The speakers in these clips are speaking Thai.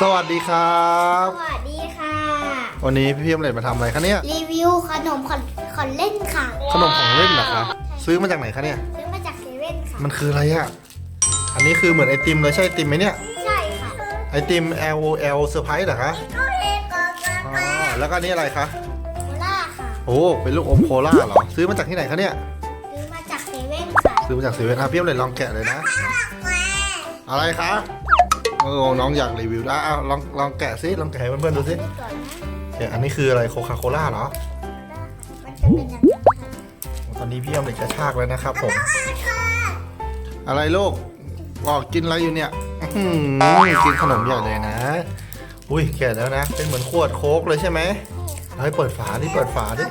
สวัสดีครับ สวัสดีค่ะ วันนี้พี่เพียมเลดมาทำอะไรคะเนี่ย รีวิวขนมของของเล่นค่ะ ขนมของเล่นเหรอคะ ซื้อมาจากไหนคะเนี่ย ซื้อมาจากเซเว่นค่ะ มันคืออะไรอะอันนี้คือเหมือนไอติมเลยใช่ไอติมไหมเนี่ย ใช่ค่ะ ไอติม L O L เซอร์ไพรส์เหรอคะอ๋อแล้วก็อันนี่อะไรคะ โคล่าค่ะ โอ้เป็นลูกอมโคล่าเหรอ ซื้อมาจากที่ไหนคะเนี่ย ซื้อมาจากเซเว่นค่ะ ซื้อมาจากเซเว่นอะพี่เพียมเลดลองแกะเลยนะ อะไรคะ โอ้น้องอยากรีวิวอะเอาลองลองแกะซิลองแกะให้เพื่อนๆดูซิดูก่อนนะแกะอันนี้คืออะไรโคคาโคล่าเหรอมันจะเป็นอย่างนี้ค่ะตอนนี้พี่เพียมเลดจะชากแล้วนะครับผม อะไรลูกบอกกินอะไรอยู่เนี่ยอื้อหือกินขนมใหญ่เลยนะ อุ้ยแก่แล้วนะ เป็นเหมือนขวดโค้กเลยใช่ไหมเอาให้เปิดฝาดิเปิดฝาดิ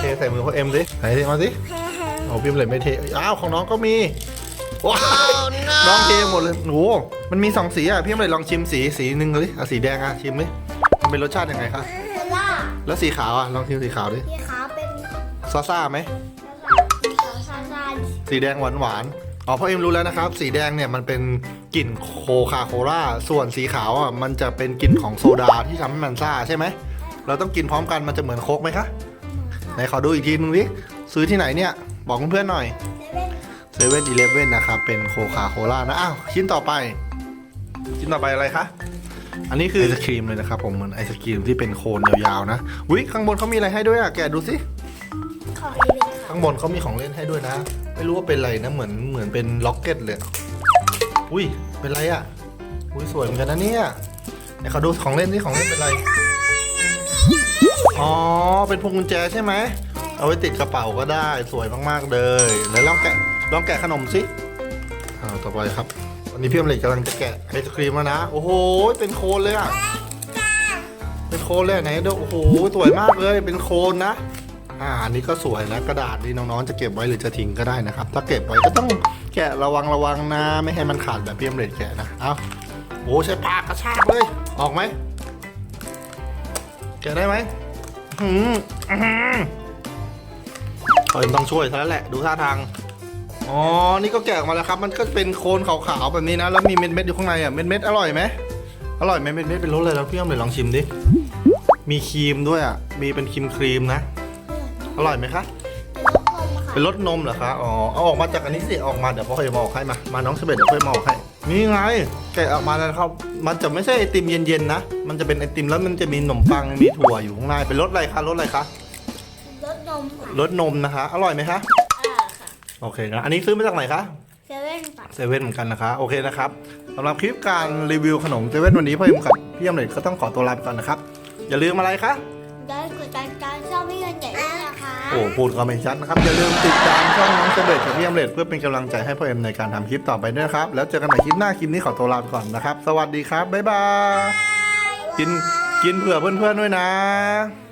เทใส่มือพ่อเอ็มดิไหนดิมาสิเอาพิมพ์เลยไม่เทอ้าวของน้องก็มีว้าว น้องเทหมดเลยโอ้โหมันมีสองสีอะพี่เอ็มเลยลองชิมสีสีหนึ่งเลยเอาสีแดงอะชิมดิมันเป็นรสชาติยังไงคะโคล่าแล้วสีขาวอะลองชิมสีขาวดิที่ขาวเป็นซ่าซ่าไหมสีขาวซาซาสีแดงหวานหวานๆอ๋อพ่อเอ็มรู้แล้วนะครับ สีแดงเนี่ยมันเป็นกลิ่นโคคาโคล่าส่วนสีขาวอะมันจะเป็นกลิ่นของโซดาที่ทำให้มันซ่าใช่ไหมเราต้องกินพร้อมกันมันจะเหมือนโค้กไหมคะไหนขอดูอีกทีนึงดิซื้อที่ไหนเนี่ย บอกเพื่อนๆหน่อย เซเว่นเซเว่นอีเลฟเว่นนะครับ เป็นโคคาโคล่านะ อ้าว ชิ้นต่อไป ชิ้นต่อไปอะไรคะ อันนี้คือไอศครีมเลยนะครับ ผมเหมือนไอศครีมที่เป็นโคนยาวๆนะวิข้างบนเขามีอะไรให้ด้วยอะ แกะดูสิ ของเอเว่นค่ะข้างบนเขามีของเล่นให้ด้วยนะ ไม่รู้ว่าเป็นอะไรนะ เหมือนเหมือนเป็นล็อกเก็ตเลย อุ้ย เป็นไรอะ อุ้ยสวยเหมือนกันนะเนี่ยไหนขอดูของเล่นที่ของเล่นเป็นอะไร อ๋อ เป็นพวงกุญแจใช่ไหม เอาไว้ติดกระเป๋าก็ได้ สวยมากๆเลย แล้วลองแกะ ลองแกะขนมสิอ่าต่อไปครับวันนี้พี่อมเล็กกำลังจะแกะไอศครีมแล้วนะ โอ้โห เป็นโคนเลยอะ เป็นโคนเลยไหนดูโอ้โห สวยมากเลย เป็นโคนนะ อ่า อันนี้ก็สวยนะ กระดาษนี่น้องๆ จะเก็บไว้หรือจะทิ้งก็ได้นะครับ ถ้าเก็บไว้ก็ต้องแกะระวังระวังนะ ไม่ให้มันขาดแบบพี่อมเล็กแกะนะ เอาโอ้ใช้ปากกระชากเลย ออกไหม แกะได้ไหมอื้อหืออื้อหือเอ็มต้องช่วยซะแล้วแหละ ดูท่าทาง อ๋อ นี่ก็แกะออกมาแล้วครับ มันก็เป็นโคนขาวๆแบบนี้นะ แล้วมีเม็ดๆอยู่ข้างในอะ เม็ดๆอร่อยไหมอร่อยไหมเม็ดๆเป็นรสเลยแล้วพี่อ้อมเลยลองชิมดิ มีครีมด้วยอะ มีเป็นครีมครีมๆนะ อร่อยไหมคะ เป็นรสนมเหรอคะ อ๋อ เอาออกมาจากอันนี้สิออกมาเดี๋ยวพ่อเคยมาออกให้มา มาน้องเฉเบตเดี๋ยวพ่อมาออกให้ นี่ไง แกะออกมาแล้วครับ มันจะไม่ใช่ไอติมเย็นๆนะ มันจะเป็นไอติมแล้วมันจะมีขนมปัง มีถั่วอยู่ข้างใน เป็นรสอะไรคะ รสอะไรคะ รสนมค่ะรสนมนะคะ อร่อยไหมคะอ่าค่ะ โอเคนะ อันนี้ซื้อมาจากไหนคะเซเว่นค่ะเซเว่นเหมือนกันนะคะ โอเคนะครับสำหรับคลิปการรีวิวขนมเซเว่นวันนี้พ่อเอ็มกับพี่ยมเล็ก็ต้องขอตัวลาไปก่อนนะครับ อย่าลืมอะไรคะได้กดติดตามช่องพี่เงินใหญ่ด้วยนะคะโอ้พูดก็ไม่ชัดนะครับ อย่าลืมติดตามช่องน้องเซเว่นกับพี่ยมเล็เพื่อเป็นกำลังใจให้พ่อเอ็มในการทำคลิปต่อไปด้วยนะครับ แล้วเจอกันใหม่คลิปหน้าคลิปนี้ขอตัวลาไปก่อนนะครับ สวัสดีครับบ๊ายบายกินกินเผื่อเพื่อนๆด้วยนะบ